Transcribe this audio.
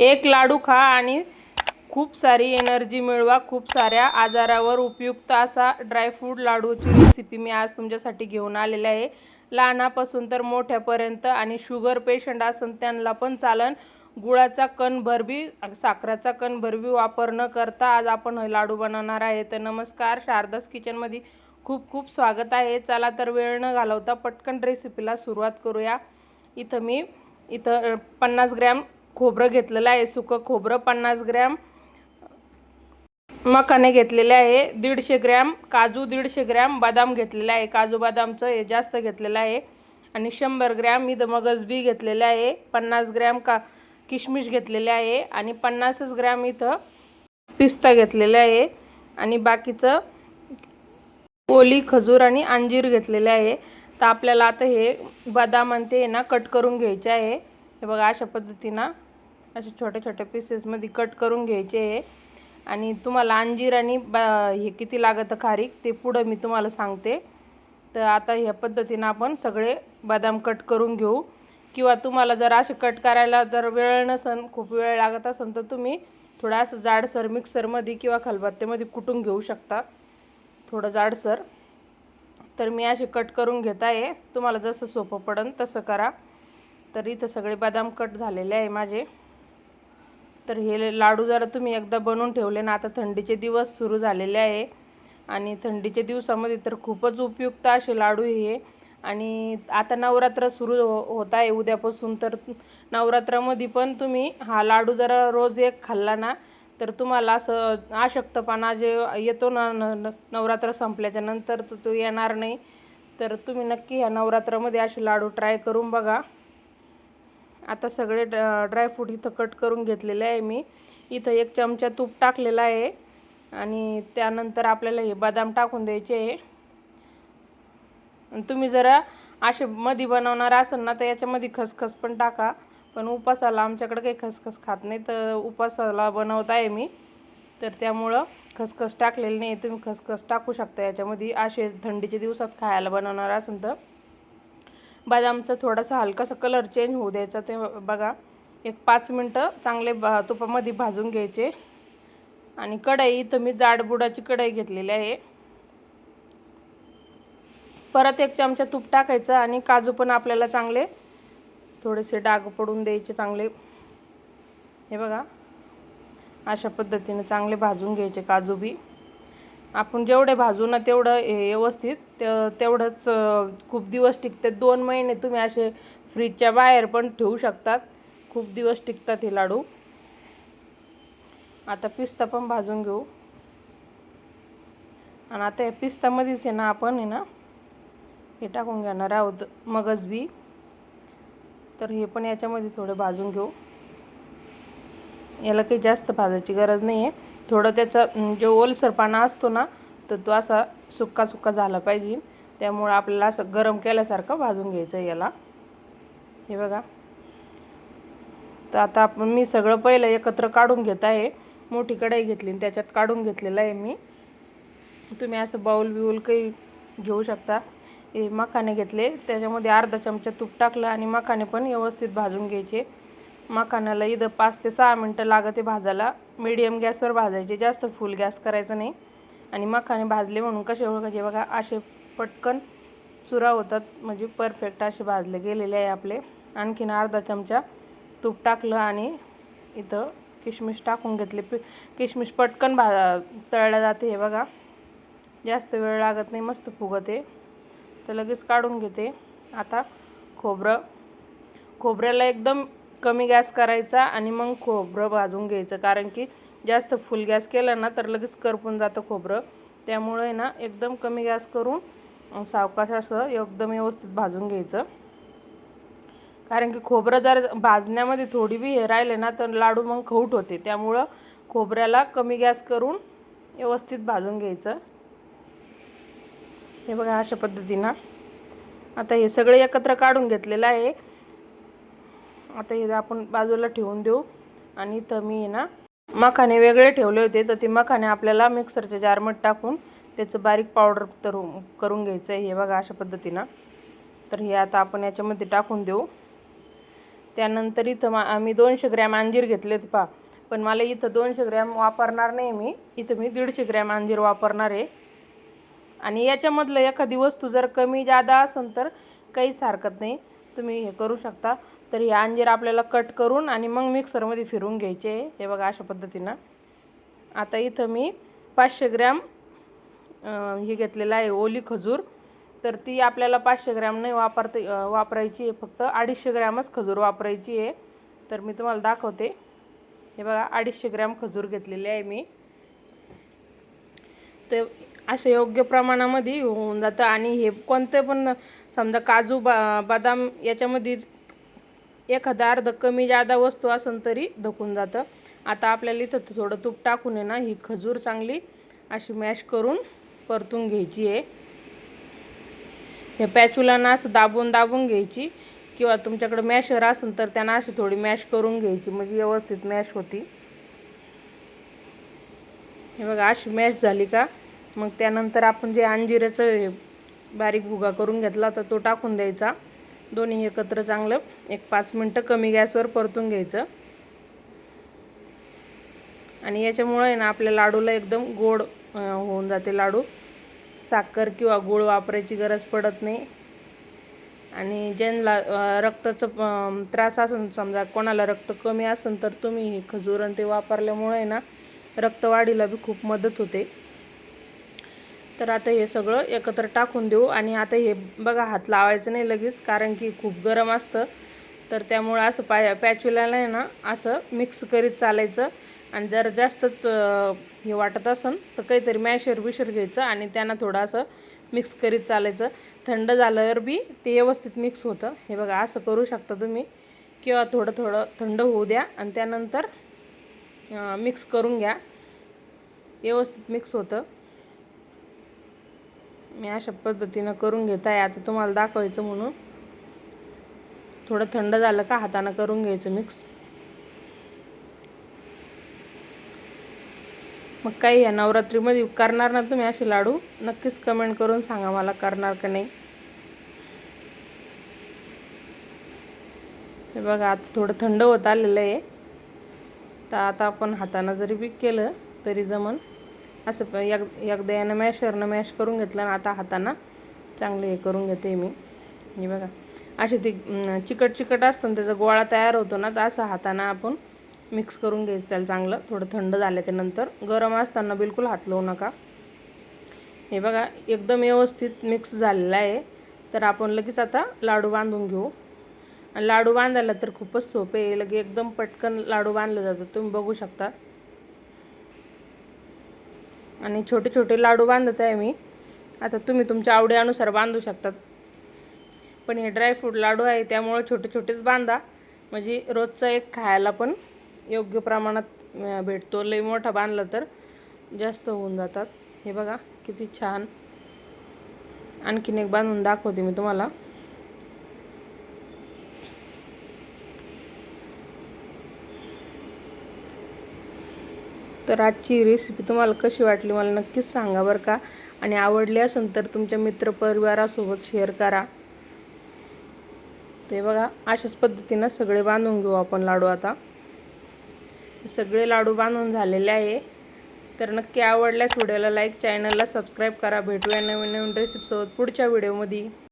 एक लाडू खा आणि खूप सारी एनर्जी मिळवा खूप साऱ्या आजारावर उपयुक्त असा ड्रायफ्रूट लाडूची रेसिपी मी आज तुमच्यासाठी घेऊन आलेली आहे. लहानापासून तर मोठ्यापर्यंत आणि शुगर पेशंट असून त्यांना पण चालन. गुळाचा कण भरबी साखराचा कण भरबी वापर न करता आज आपण हे लाडू बनवणार आहे. तर नमस्कार शारदास किचनमध्ये खूप खूप स्वागत आहे. चला तर वेळ न घालवता पटकन रेसिपीला सुरुवात करूया. इथं मी इथं पन्नास ग्रॅम खोबरं घेतलेलं आहे सुकं खोबरं पन्नास ग्रॅम. मखाने घेतलेले आहे दीडशे ग्रॅम. काजू दीडशे ग्रॅम. बदाम घेतलेला आहे काजू बदामचं हे जास्त घेतलेलं आहे. आणि शंभर ग्रॅम इथं मगज बी घेतलेलं आहे पन्नास ग्रॅम का किशमिश घेतलेले आहे आणि पन्नासच ग्रॅम इथं पिस्ता घेतलेला आहे. आणि बाकीचं ओली खजूर आणि अंजीर घेतलेले आहे. तर आपल्याला आता हे बदाम आणि ते ना कट करून घ्यायचे आहे. हे बघा अशा पद्धतीनं असे छोट्या छोट्या पीसेसमध्ये कट करून घ्यायचे आहे. आणि तुम्हाला अंजीर आणि बा हे किती लागतं खारीक ते पुढं मी तुम्हाला सांगते. तर आता ह्या पद्धतीनं आपण सगळे बदाम कट करून घेऊ. किंवा तुम्हाला जर असे कट करायला जर वेळ नसन खूप वेळ लागत असेल तर तुम्ही थोडं असं जाडसर मिक्सरमध्ये किंवा खलबत्त्यामध्ये कुटून घेऊ शकता. थोडं जाडसर. तर मी असे कट करून घेत आहे. तुम्हाला जसं सोपं पडन तसं करा. तर इथं सगळे बदाम कट झालेले आहे माझे. तर हे लाडू जरा तुम्ही एकदा बनवून ठेवले ना आता थंडीचे दिवस सुरू झालेले आहे. आणि थंडीच्या दिवसामध्ये तर खूपच उपयुक्त असे लाडू हे. आणि आता नवरात्र सुरू हो होत आहे उद्यापासून तर नवरात्रामध्ये पण तुम्ही हा लाडू जरा रोज एक खाल्ला ना तर तुम्हाला असं अशक्तपणा जे येतो ना न नवरात्र संपल्याच्या नंतर तर तो येणार नाही. तर तुम्ही नक्की ह्या नवरात्रामध्ये असे लाडू ट्राय करून बघा. आता सगळे ड्रा ड्रायफ्रूट इथं कट करून घेतलेले आहे मी. इथं एक चमचा तूप टाकलेला आहे. आणि त्यानंतर आपल्याला हे बदाम टाकून द्यायचे आहे. तुम्ही जरा असे मधी बनवणार असाल ना तर याच्यामध्ये खसखस पण टाका. पण उपासाला आमच्याकडे काही खसखस खात नाही तर उपासाला बनवत आहे मी. तर त्यामुळं खसखस टाकलेली नाही. तुम्ही खसखस टाकू शकता याच्यामध्ये. असे थंडीच्या दिवसात खायला बनवणार असेल तर. बदामचा थोडासा हलकासा कलर चेंज होऊ द्यायचा. ते बघा एक पाच मिनटं चांगले बा तुपामध्ये भाजून घ्यायचे. आणि कढई इथं मी जाडबुडाची कढई घेतलेली आहे. परत एक चमचा तूप टाकायचं आणि काजू पण आपल्याला चांगले थोडेसे डाग पडून द्यायचे चांगले. हे बघा अशा पद्धतीने चांगले भाजून घ्यायचे काजू बी. आपण जेवढे भाजू ना तेवढं हे व्यवस्थित ते- तेवढंच खूप दिवस टिकते दोन महिने तुम्ही असे फ्रीजच्या बाहेर पण ठेवू शकतात. खूप दिवस टिकतात हे लाडू. आता पिस्ता पण भाजून घेऊ. आणि आता या पिस्तामध्येच आहे ना आपण आहे ना हे टाकून घेणार आहोत मगज बी. तर हे पण याच्यामध्ये थोडे भाजून घेऊ. याला काही जास्त भाजायची गरज नाही आहे थोडं त्याचा जो ओलसरपणा असतो ना तर तो असा सुक्का सुक्का झाला पाहिजे. त्यामुळं आपल्याला असं गरम केल्यासारखं भाजून घ्यायचं याला. हे बघा. तर आता आपण मी सगळं पहिलं एकत्र काढून घेत आहे. मोठी कढई घेतली आणि त्याच्यात काढून घेतलेलं आहे मी. तुम्ही असं बाऊल बिऊल काही घेऊ शकता. हे मखाने घेतले. त्याच्यामध्ये अर्धा चमचा तूप टाकलं आणि मखाने पण व्यवस्थित भाजून घ्यायचे. मखानाला इथं पाच ते सहा मिनटं लागते भाजायला. मीडियम गॅसवर भाजायचे. जास्त फुल गॅस करायचं नाही. आणि मखाने भाजले म्हणून कसे ओळखायचे बघा असे पटकन चुरा होतात. म्हणजे परफेक्ट असे भाजले गेलेले आहे आपले. आणखीन अर्धा चमचा तूप टाकलं आणि इथं किशमिश टाकून घेतले. पि किशमिश पटकन भा तळल्या जाते हे बघा. जास्त वेळ लागत नाही. मस्त फुगते. तर लगेच काढून घेते. आता खोबरं. खोबऱ्याला एकदम कमी गॅस करायचा आणि मग खोबरं भाजून घ्यायचं. कारण की जास्त फुल गॅस केला ना तर लगेच करपून जातं खोबरं. त्यामुळे ना एकदम कमी गॅस करून सावकाश असं एकदम व्यवस्थित भाजून घ्यायचं. कारण की खोबरं जर भाजण्यामध्ये थोडी बी हे राहिले ना तर लाडू मग खऊट होते. त्यामुळं खोबऱ्याला कमी गॅस करून व्यवस्थित भाजून घ्यायचं. हे बघा अशा पद्धतीनं. आता हे सगळे एकत्र काढून घेतलेलं आहे. आता इथं आपण बाजूला ठेवून देऊ. आणि इथं मी ना मखाने वेगळे ठेवले होते. तर ते मखाने आपल्याला मिक्सरच्या जारमध्ये टाकून त्याचं बारीक पावडर तर करून घ्यायचं आहे हे बघा अशा पद्धतीनं. तर हे आता आपण याच्यामध्ये टाकून देऊ. त्यानंतर इथं मा आम्ही दोनशे ग्रॅम अंजीर घेतलेत पा पण मला इथं दोनशे ग्रॅम वापरणार नाही मी. इथं मी दीडशे ग्रॅम अंजीर वापरणार आहे. आणि याच्यामधलं एखादी वस्तू जर कमी जादा असेल तर काहीच हरकत नाही. तुम्ही हे करू शकता. तर हे अंजीर आपल्याला कट करून आणि मग मिक्सरमध्ये फिरून घ्यायचे. आहे. हे बघा अशा पद्धतीनं. आता इथं मी पाचशे ग्रॅम हे घेतलेलं आहे ओली खजूर. तर ती आपल्याला पाचशे ग्रॅम नाही वापरता वापरायची आहे. फक्त अडीचशे ग्रॅमच खजूर वापरायची आहे. तर मी तुम्हाला दाखवते. हे बघा अडीचशे ग्रॅम खजूर घेतलेली आहे मी. ते असं योग्य प्रमाणामध्ये होऊन जातं. आणि हे कोणते पण समजा काजू बा बदाम याच्यामध्ये एखादा अर्ध कमी जादा वस्तू असेल तरी धकून जातं. आता आपल्याला इथं थोडं तूप टाकून आहे ना ही खजूर चांगली अशी मॅश करून परतून घ्यायची आहे. हे पॅचुलांना असं दाबून दाबून घ्यायची किंवा तुमच्याकडे मॅशर असेल तर त्यांना अशी थोडी मॅश करून घ्यायची म्हणजे व्यवस्थित मॅश होती. हे बघा अशी मॅश झाली का मग त्यानंतर आपण जे अंजिराचं बारीक भुगा करून घेतला तर तो टाकून द्यायचा. दोन्ही एकत्र चांगलं. एक पाच मिनटं कमी गॅसवर परतून घ्यायचं. आणि याच्यामुळे आहे ना आपल्या लाडूला एकदम गोड होऊन जाते लाडू. साखर किंवा गूळ वापरायची गरज पडत नाही. आणि ज्यांना रक्ताचं त्रास असेल समजा कोणाला रक्त कमी असेल तर तुम्ही खजूर आणि ते वापरल्यामुळे ना रक्तवाढीला बी खूप मदत होते. तर आता हे सगळं एकत्र टाकून देऊ आणि आता हे बघा हात लावायचं नाही लगेच कारण की खूप गरम असतं. तर त्यामुळं असं पाय पॅचुलाला आहे ना असं मिक्स करीत चालायचं. आणि जर जास्तच हे वाटत असेल तर काहीतरी मॅशर बिशर घ्यायचं आणि त्यांना थोडं असं मिक्स करीत चालायचं. थंड झाल्यावर बी ते व्यवस्थित मिक्स होतं. हे बघा असं करू शकता तुम्ही. किंवा थोडं थोडं थंड होऊ द्या आणि त्यानंतर मिक्स करून घ्या. व्यवस्थित मिक्स होतं. मी अशा पद्धतीनं करून घेत आहे आता तुम्हाला दाखवायचं म्हणून. थोडं थंड झालं का हातानं करून घ्यायचं मिक्स मग काही या नवरात्रीमध्ये करणार ना तुम्ही असे लाडू? नक्कीच कमेंट करून सांगा मला करणार का नाही. हे बघा आता थोडं थंड होत आलेलं आहे. तर आता आपण हातानं जरी पीक केलं तरी जमन. असं प- एक एकदा यानं मॅशरनं मॅश करून घेतलं आणि आता हाताना. चांगले हे करून घेते मी. हे बघा. असे ती चिकट चिकट असतं ना त्याचा गोळा तयार होतो ना तर असं हाताना आपण मिक्स करून घ्यायचं त्याला चांगलं. थोडं थंड झाल्याच्यानंतर गरम असताना बिलकुल हात लावू नका. हे बघा एकदम व्यवस्थित मिक्स झालेलं आहे. तर आपण लगेच आता लाडू बांधून घेऊ. आणि लाडू बांधायला तर खूपच सोपे आहे. लगे एकदम पटकन लाडू बांधले जातात तुम्ही बघू शकता. आणि छोटे छोटे लाडू बांधत आहे मी. आता तुम्ही तुमच्या आवडीनुसार बांधू शकतात. पण हे ड्रायफ्रूट लाडू आहे त्यामुळे छोटे छोटेच बांधा. म्हणजे रोजचा एक खायला पण योग्य प्रमाणात भेटतो. लई मोठा बांधला तर जास्त होऊन जातात. हे बघा किती छान. आणखीन एक बांधून दाखवते मी तुम्हाला. तर आजची रेसिपी तुम्हाला कशी वाटली मला नक्कीच सांगा बरं का. आणि आवडली असेल तर तुमच्या मित्रपरिवारासोबत शेअर करा. ते बघा अशाच पद्धतीनं सगळे बांधून घेऊ आपण लाडू आता. सगळे लाडू बांधून झालेले आहे. तर नक्की आवडल्यास व्हिडिओला लाईक चॅनलला सबस्क्राईब करा. भेटूया नवीन नवीन रेसिपीसोबत पुढच्या व्हिडिओमध्ये